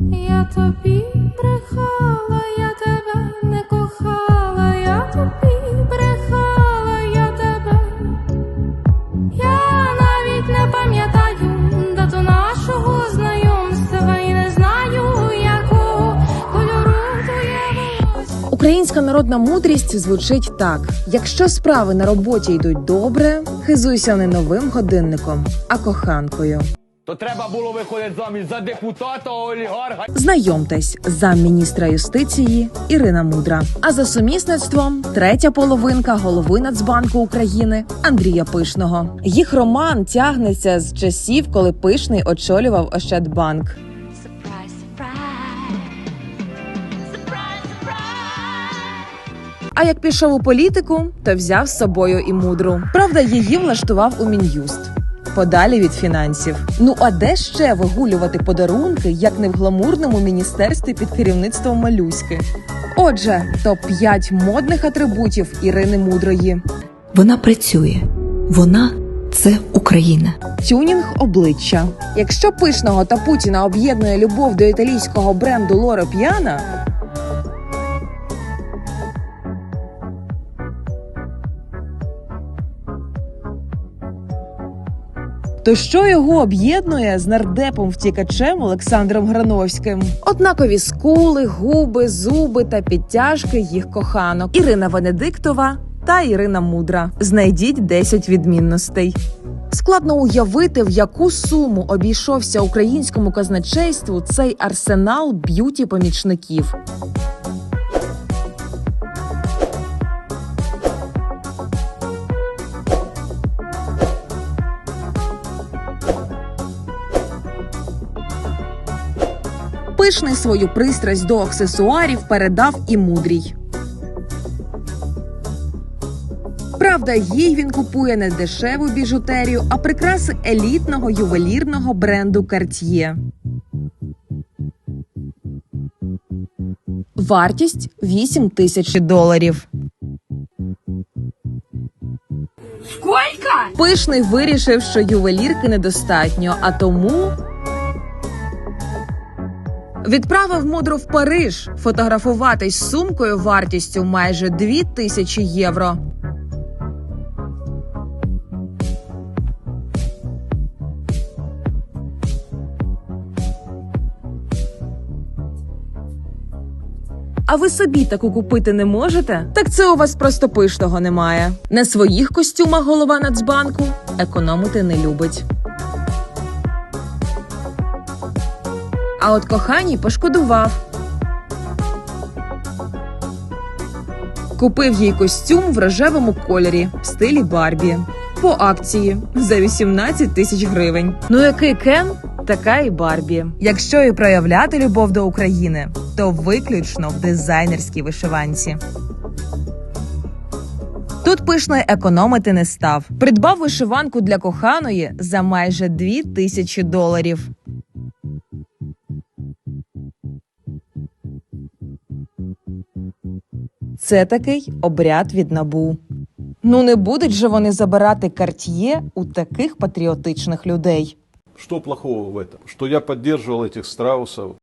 Я тобі брехала, я тебе не кохала, я тобі брехала, я тебе. Я навіть не пам'ятаю дату нашого знайомства і не знаю, якого кольору твоє волосся. Українська народна мудрість звучить так: якщо справи на роботі йдуть добре, хизуйся не новим годинником, а коханкою. То треба було виходити заміж за депутата, олігарха. Знайомтесь, замміністра юстиції Ірина Мудра. А за сумісництвом третя половинка голови Нацбанку України Андрія Пишного. Їх роман тягнеться з часів, коли Пишний очолював Ощадбанк. А як пішов у політику, то взяв з собою і мудру. Правда, її влаштував у мін'юст. Подалі від фінансів. Ну а де ще вигулювати подарунки, як не в гламурному міністерстві під керівництвом Малюськи? Отже, топ 5 модних атрибутів Ірини Мудрої. Вона працює. Вона це Україна. Тюнінг обличчя. Якщо пишного та Путіна об'єднує любов до італійського бренду Лоро П'яна, то що його об'єднує з нардепом втікачем Олександром Грановським? Однакові скули, губи, зуби та підтяжки їх коханок Ірина Венедиктова та Ірина Мудра. Знайдіть 10 відмінностей. Складно уявити, в яку суму обійшовся українському казначейству цей арсенал б'юті помічників. Пишний свою пристрасть до аксесуарів передав і мудрій. Правда, їй він купує не дешеву біжутерію, а прикраси елітного ювелірного бренду Cartier. Вартість 8 тисяч доларів. Скільки? Пишний вирішив, що ювелірки недостатньо, а тому відправив мудру в Париж фотографуватись з сумкою вартістю майже 2 тисячі євро. А ви собі таку купити не можете? Так це у вас просто пишного немає. На своїх костюмах голова Нацбанку економити не любить. А от коханій пошкодував. Купив їй костюм в рожевому кольорі в стилі Барбі. По акції за 18 тисяч гривень. Ну який Кен, така і Барбі. Якщо і проявляти любов до України, то виключно в дизайнерській вишиванці. Тут пишно економити не став. Придбав вишиванку для коханої за майже 2 тисячі доларів. Це такий обряд від набу. Ну не будуть же вони забирати карт'є у таких патріотичних людей. Что плохого в этом? Что я поддерживал этих страусов,